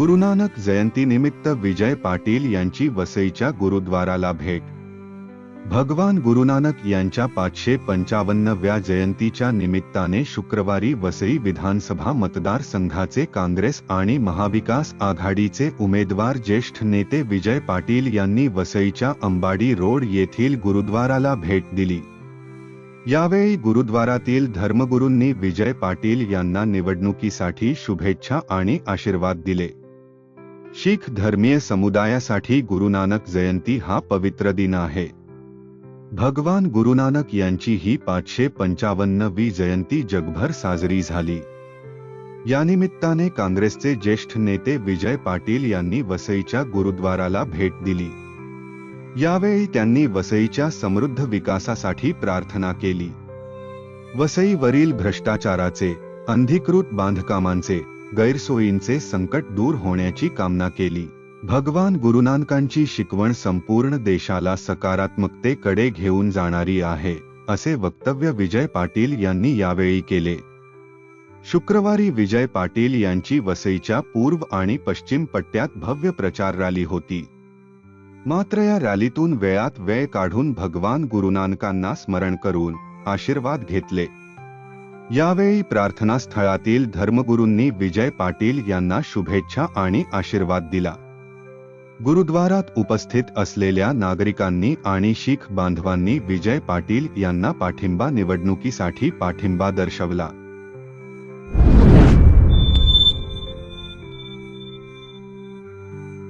गुरुनानक जयंतीनिमित्त विजय पाटील यांची वसईच्या गुरुद्वाराला भेट. भगवान गुरुनानक यांच्या पाचशे पंचावन्नव्या जयंतीच्या निमित्ताने शुक्रवारी वसई विधानसभा मतदारसंघाचे काँग्रेस आणि महाविकास आघाडीचे उमेदवार ज्येष्ठ नेते विजय पाटील यांनी वसईच्या अंबाडी रोड येथील गुरुद्वाराला भेट दिली. यावेळी गुरुद्वारातील धर्मगुरूंनी विजय पाटील यांना निवडणुकीसाठी शुभेच्छा आणि आशीर्वाद दिले. शीख धर्मीय समुदायासाठी गुरुनानक जयंती हा पवित्र दिन आहे. भगवान गुरुनानक यांची ही पाचशे पंचावन्नवी जयंती जगभर साजरी झाली. यानिमित्ताने काँग्रेसचे ज्येष्ठ नेते विजय पाटील यांनी वसईच्या गुरुद्वाराला भेट दिली. यावेळी त्यांनी वसईच्या समृद्ध विकासासाठी प्रार्थना केली. वसईवरील भ्रष्टाचाराचे अंधिकृत बांधकामांचे गैरसोयींचे संकट दूर होण्याची कामना केली. भगवान गुरुनानकांची शिकवण संपूर्ण देशाला सकारात्मकतेकडे घेऊन जाणारी आहे असे वक्तव्य विजय पाटील यांनी यावेळी केले. शुक्रवारी विजय पाटील यांची वसईच्या पूर्व आणि पश्चिम पट्ट्यात भव्य प्रचार रॅली होती. मात्र या रॅलीतून वेळात वेळ काढून भगवान गुरुनानकांना स्मरण करून आशीर्वाद घेतले. यावेळी प्रार्थनास्थळातील धर्मगुरूंनी विजय पाटील यांना शुभेच्छा आणि आशीर्वाद दिला. गुरुद्वारात उपस्थित असलेल्या नागरिकांनी आणि शीख बांधवांनी विजय पाटील यांना पाठिंबा निवडणुकीसाठी पाठिंबा दर्शवला.